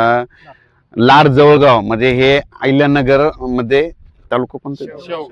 लाड जवळगाव म्हणजे हे अहिल्यानगरमध्ये तालुका कोणता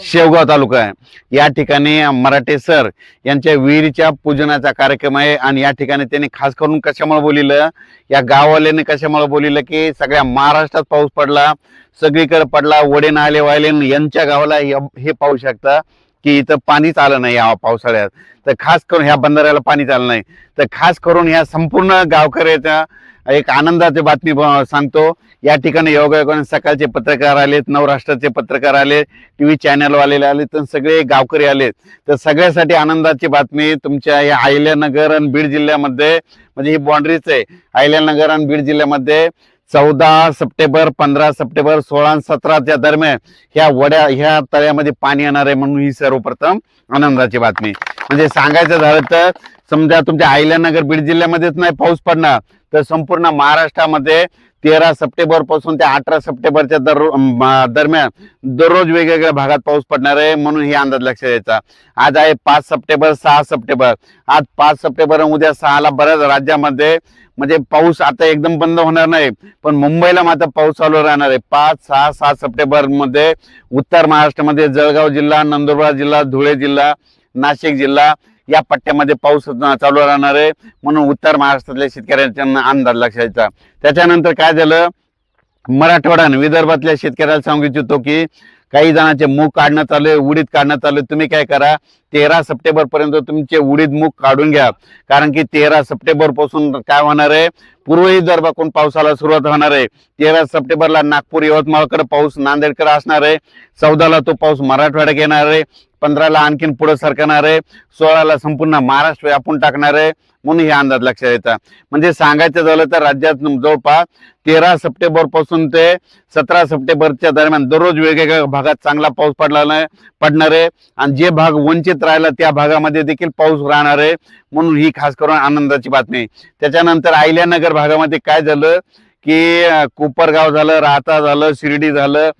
शेवगाव. तालुका आहे. या ठिकाणी मराठे सर यांच्या विहिरीच्या पूजनाचा कार्यक्रम आहे आणि या ठिकाणी त्यांनी खास करून कशामुळे बोलिलं? या गाववाल्याने कशामुळे बोलिलं की सगळ्या महाराष्ट्रात पाऊस पडला सगळीकडे पडला वडे नाले वाहिले यांच्या गावाला हे हे पाहू शकता की इथं पाणीच आलं नाही या पावसाळ्यात. तर खास करून ह्या बंधाऱ्याला पाणीच आलं नाही. तर खास करून ह्या संपूर्ण गावकऱ्याच्या एक आनंदाची बातमी सांगतो. या ठिकाणी योगायोगाने सकाळचे पत्रकार आलेत नवराष्ट्राचे पत्रकार आले टीव्ही व्ही चॅनलवाले आले तर सगळे गावकरी आलेत. तर सगळ्यासाठी आनंदाची बातमी तुमच्या या अहिल्यानगर आणि बीड जिल्ह्यामध्ये म्हणजे ही बाँड्रीच आहे. अहिल्यानगर आणि बीड जिल्ह्यामध्ये चौदा सप्टेंबर पंधरा सप्टेंबर सोळा सतराच्या दरम्यान ह्या वड्या ह्या तळ्यामध्ये पाणी येणार आहे म्हणून ही सर्वप्रथम आनंदाची बातमी. म्हणजे सांगायचं झालं तर समजा तुमच्या अहिल्यानगर बीड जिल्ह्यामध्येच नाही पाऊस पडणार. तर संपूर्ण महाराष्ट्रामध्ये तेरा सप्टेंबरपासून ते अठरा सप्टेंबरच्या दर दरम्यान दररोज वेगवेगळ्या भागात पाऊस पडणार आहे म्हणून हे अंदाज लक्षात द्यायचा आज आहे पाच सप्टेंबर सहा सप्टेंबर. आज पाच सप्टेंबर उद्या सहाला बऱ्याच राज्यामध्ये म्हणजे पाऊस आता एकदम बंद होणार नाही पण मुंबईला मात्र पाऊस चालू राहणार आहे. पाच सहा सात सप्टेंबरमध्ये उत्तर महाराष्ट्रामध्ये जळगाव जिल्हा नंदुरबार जिल्हा धुळे जिल्हा नाशिक जिल्हा या पट्ट्यामध्ये पाऊस चालू राहणार आहे. म्हणून उत्तर महाराष्ट्रातल्या शेतकऱ्यांच्या अंदाज लक्षात त्याच्यानंतर काय झालं? मराठवाडा विदर्भातल्या शेतकऱ्याला सांगू इच्छितो की काही जणांचे मूग काढणं चालू आहे उडीद काढणं चालू आहे. तुम्ही काय करा? तेरा सप्टेंबर पर्यंत तुमचे उडीद मूग काढून घ्या. कारण की तेरा सप्टेंबरपासून काय होणार आहे? पूर्व विदर्भाकडून पावसाला सुरुवात होणार आहे तेरा सप्टेंबरला नागपूर यवतमाळकडे पाऊस नांदेडकडे असणार आहे. चौदाला तो पाऊस मराठवाड्यात येणार आहे. पंधराला आणखीन पुढे सरकणार आहे. सोळाला संपूर्ण महाराष्ट्र व्यापून टाकणार आहे. म्हणून हे अंदाज लक्षात येतात म्हणजे सांगायचं झालं तर राज्यात जवळपास तेरा सप्टेंबरपासून ते सतरा सप्टेंबरच्या दरम्यान दररोज वेगवेगळ्या भागात चांगला पाऊस पडला नाही पडणार आहे. आणि जे भाग वंचित राहिला त्या भागामध्ये देखील पाऊस राहणार आहे. म्हणून ही खास करून आनंदाची बातमी आहे. त्याच्यानंतर आयल्यानगर भागामध्ये काय झालं की कुपरगाव कोपरगाव झालं राहता झालं शिर्डी झालं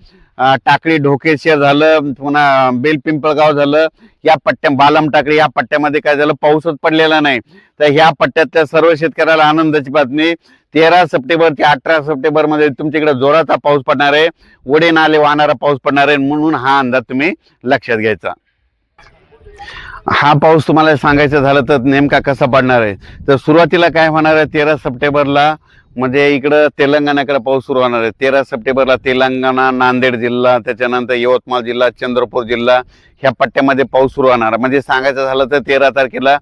टाकळी ढोकेशिया झालं पुन्हा बेलपिंपळगाव झालं या पट्ट्या बालम टाकळी या पट्ट्यामध्ये काय झालं पाऊसच पडलेला नाही. तर ह्या पट्ट्यातल्या सर्व शेतकऱ्याला आनंदाची बातमी तेरा सप्टेंबर ते अठरा सप्टेंबरमध्ये तुमच्याकडे जोराचा पाऊस पडणार आहे. वडे नाले वाहणारा पाऊस पडणार आहे. म्हणून हा अंदाज तुम्ही लक्षात घ्यायचा. हा पाऊस तुम्हाला सांगायचं झालं तर नेमका कसा पडणार आहे? तर सुरुवातीला काय होणार आहे? तेरा सप्टेंबरला म्हणजे इकडं तेलंगणाकडे पाऊस सुरू होणार आहे. तेरा सप्टेंबरला तेलंगणा नांदेड जिल्हा त्याच्यानंतर यवतमाळ जिल्हा चंद्रपूर जिल्हा ह्या पट्ट्यामध्ये पाऊस सुरू होणार आहे. म्हणजे सांगायचं झालं तर तेरा तारखेला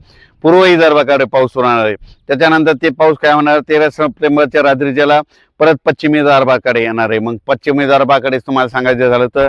पूर्व विदर्भाकडे पाऊस सुरू होणार आहे. त्याच्यानंतर ते पाऊस काय होणार तेरा सप्टेंबरच्या रात्रीच्याला परत पश्चिमी विदर्भाकडे येणार आहे. मग पश्चिम विदर्भाकडे तुम्हाला सांगायचं झालं तर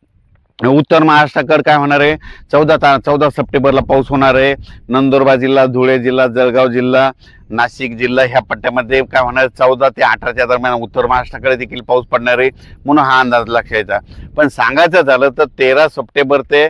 उत्तर महाराष्ट्राकडे काय होणार आहे? चौदा ता चौदा सप्टेंबरला पाऊस होणार आहे. नंदुरबार जिल्हा धुळे जिल्हा जळगाव जिल्हा नाशिक जिल्हा ह्या पट्ट्यामध्ये काय होणार आहे? चौदा ते अठराच्या दरम्यान उत्तर महाराष्ट्राकडे देखील पाऊस पडणार आहे म्हणून हा अंदाज लक्षात यायचा पण सांगायचं झालं तर तेरा सप्टेंबर ते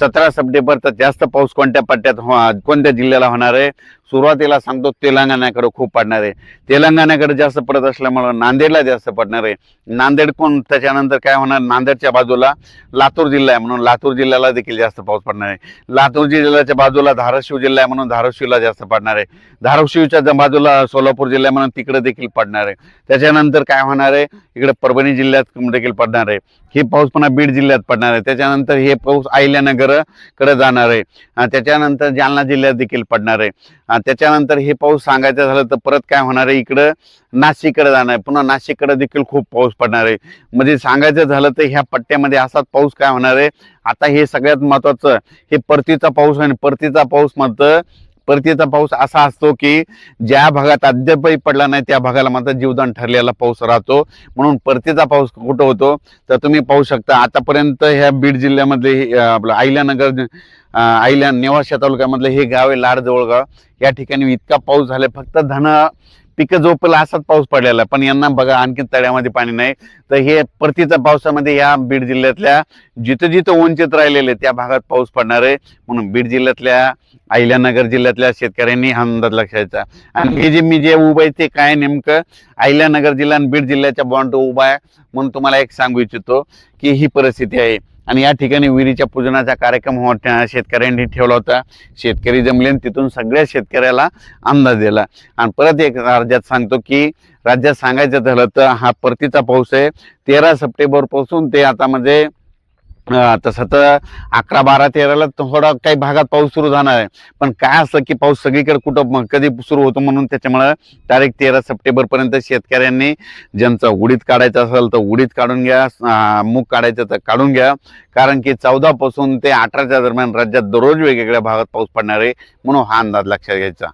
सतरा सप्टेंबर तर जास्त पाऊस कोणत्या पट्ट्यात हो- कोणत्या जिल्ह्याला होणार आहे? सुरुवातीला सांगतो तेलंगणाकडे खूप पडणार. आहे तेलंगणाकडे जास्त पडत असल्यामुळं नांदेडला जास्त पडणार. आहे नांदेड कोण? त्याच्यानंतर काय होणार? नांदेडच्या बाजूला लातूर जिल्हा आहे म्हणून लातूर जिल्ह्याला देखील जास्त पाऊस पडणार आहे. लातूर जिल्ह्याच्या बाजूला धाराशिव जिल्हा आहे म्हणून धाराशिवला जास्त पडणार आहे. धाराशिवच्या बाजूला सोलापूर जिल्हा आहे म्हणून तिकडे देखील पडणार आहे. त्याच्यानंतर काय होणार आहे? इकडे परभणी जिल्ह्यात देखील पडणार आहे. हे पाऊस पुन्हा बीड जिल्ह्यात पडणार आहे. त्याच्यानंतर हे पाऊस अहिल्यानगरकडे जाणार आहे. त्याच्यानंतर जालना जिल्ह्यात देखील पडणार आहे. त्याच्यानंतर हे पाऊस सांगायचं झालं तर परत काय होणार आहे? इकडं नाशिककडे जाणार आहे. पुन्हा नाशिककडे देखील खूप पाऊस पडणार आहे. म्हणजे सांगायचं झालं तर ह्या पट्ट्यामध्ये असाच पाऊस काय होणार आहे? आता हे सगळ्यात महत्वाचं हे परतीचा पाऊस आणि परतीचा पाऊस म्हणतं परतीचा पाऊस असा असतो की ज्या भागात अद्यापही पडला नाही त्या भागाला मात्र जीवदान ठरलेला पाऊस राहतो. म्हणून परतीचा पाऊस कुठं होतो? तर तुम्ही पाहू शकता. आतापर्यंत ह्या बीड जिल्ह्यामधले हे, आपलं अहिल्यानगर अं, अहिल्या नेवाशा तालुक्यामधलं हे गाव आहे लाड जवळगाव या ठिकाणी इतका पाऊस झालाय फक्त धन पिकं झोपलं असाच पाऊस पडलेला. पण यांना बघा आणखी तळ्यामध्ये पाणी नाही. तर हे परतीच्या पावसामध्ये या बीड जिल्ह्यातल्या जिथं जिथं वंचित राहिलेले त्या भागात पाऊस पडणार आहे. म्हणून बीड जिल्ह्यातल्या अहिल्यानगर जिल्ह्यातल्या शेतकऱ्यांनी हा अंदाज लक्षायचा. आणि हे जे मी जे उभं आहे ते काय नेमकं? अहिल्यानगर जिल्हा आणि बीड जिल्ह्याच्या बॉन्ड उभा आहे. म्हणून तुम्हाला एक सांगू इच्छितो की ही परिस्थिती आहे. आणि या ठिकाणी विहिरीच्या पूजनाचा कार्यक्रम होत्या शेतकऱ्यांनी ठेवला होता. शेतकरी जमले आणि तिथून सगळ्या शेतकऱ्याला अंदाज दिला. आणि परत एक राज्यात सांगतो की राज्यात सांगायचं झालं तर हा परतीचा पाऊस आहे. तेरा सप्टेंबरपासून ते आता म्हणजे तसं तर अकरा बारा तेराला थोडा काही भागात पाऊस सुरू जाणार आहे. पण काय असं की पाऊस सगळीकडे कुठं कधी सुरू होतो म्हणून त्याच्यामुळं तारीख तेरा सप्टेंबरपर्यंत शेतकऱ्यांनी ज्यांचा उडीद काढायचं असेल तर उडीद काढून घ्या मूग काढायचं तर काढून घ्या. कारण की चौदापासून ते अठराच्या दरम्यान राज्यात दररोज वेगवेगळ्या भागात पाऊस पडणार आहे म्हणून हा अंदाज लक्षात घ्यायचा.